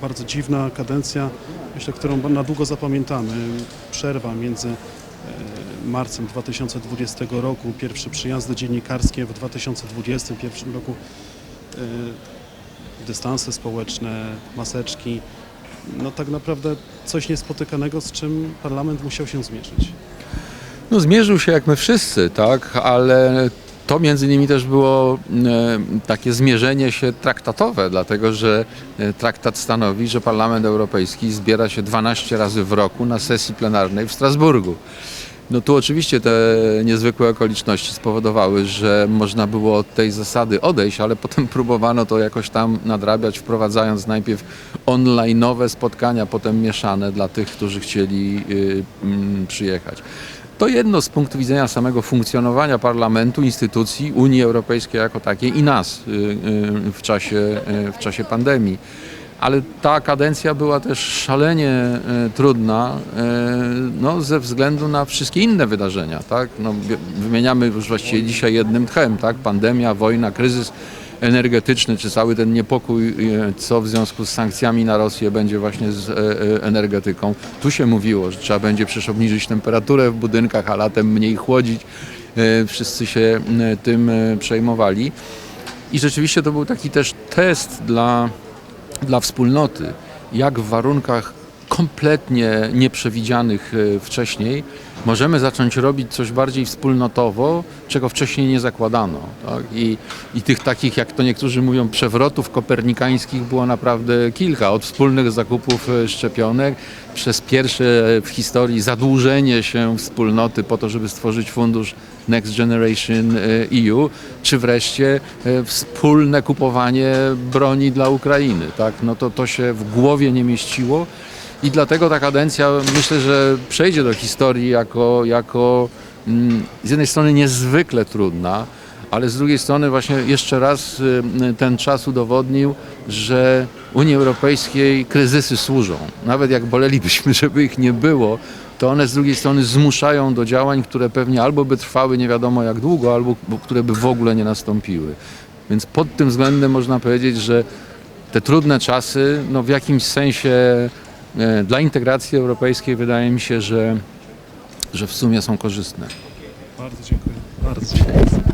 bardzo dziwna kadencja, myślę, którą na długo zapamiętamy. Przerwa między e, marcem 2020 roku, pierwsze przyjazdy dziennikarskie w 2021 roku, e, dystanse społeczne, maseczki. No tak naprawdę coś niespotykanego, z czym parlament musiał się zmierzyć. No zmierzył się jak my wszyscy, tak, ale to między innymi też było e, takie zmierzenie się traktatowe, dlatego że e, traktat stanowi, że Parlament Europejski zbiera się 12 razy w roku na sesji plenarnej w Strasburgu. No tu oczywiście te niezwykłe okoliczności spowodowały, że można było od tej zasady odejść, ale potem próbowano to jakoś tam nadrabiać, wprowadzając najpierw online'owe spotkania, potem mieszane dla tych, którzy chcieli y, mm, przyjechać. To jedno z punktu widzenia samego funkcjonowania parlamentu, instytucji, Unii Europejskiej jako takiej i nas y, y, w czasie, y, w czasie pandemii. Ale ta kadencja była też szalenie trudna no, ze względu na wszystkie inne wydarzenia. Tak? No, wymieniamy już właściwie dzisiaj jednym tchem. Tak? Pandemia, wojna, kryzys energetyczny, czy cały ten niepokój, e, co w związku z sankcjami na Rosję będzie właśnie z e, e, energetyką. Tu się mówiło, że trzeba będzie przecież obniżyć temperaturę w budynkach, a latem mniej chłodzić. Wszyscy się tym przejmowali. I rzeczywiście to był taki też test dla dla wspólnoty, jak w warunkach kompletnie nieprzewidzianych e, wcześniej możemy zacząć robić coś bardziej wspólnotowo, czego wcześniej nie zakładano. Tak? I, I tych takich, jak to niektórzy mówią, przewrotów kopernikańskich było naprawdę kilka. Od wspólnych zakupów e, szczepionek, przez pierwsze w historii zadłużenie się wspólnoty po to, żeby stworzyć fundusz Next Generation EU, czy wreszcie e, wspólne kupowanie broni dla Ukrainy. Tak? No to, to się w głowie nie mieściło i dlatego ta kadencja myślę, że przejdzie do historii jako, jako mm, z jednej strony niezwykle trudna, ale z drugiej strony właśnie jeszcze raz y, ten czas udowodnił, że Unii Europejskiej kryzysy służą. Nawet jak bolelibyśmy, żeby ich nie było, to one z drugiej strony zmuszają do działań, które pewnie albo by trwały nie wiadomo jak długo, albo bo- które by w ogóle nie nastąpiły. Więc pod tym względem można powiedzieć, że te trudne czasy no w jakimś sensie dla integracji europejskiej wydaje mi się, że, że w sumie są korzystne. Bardzo dziękuję. Bardzo dziękuję.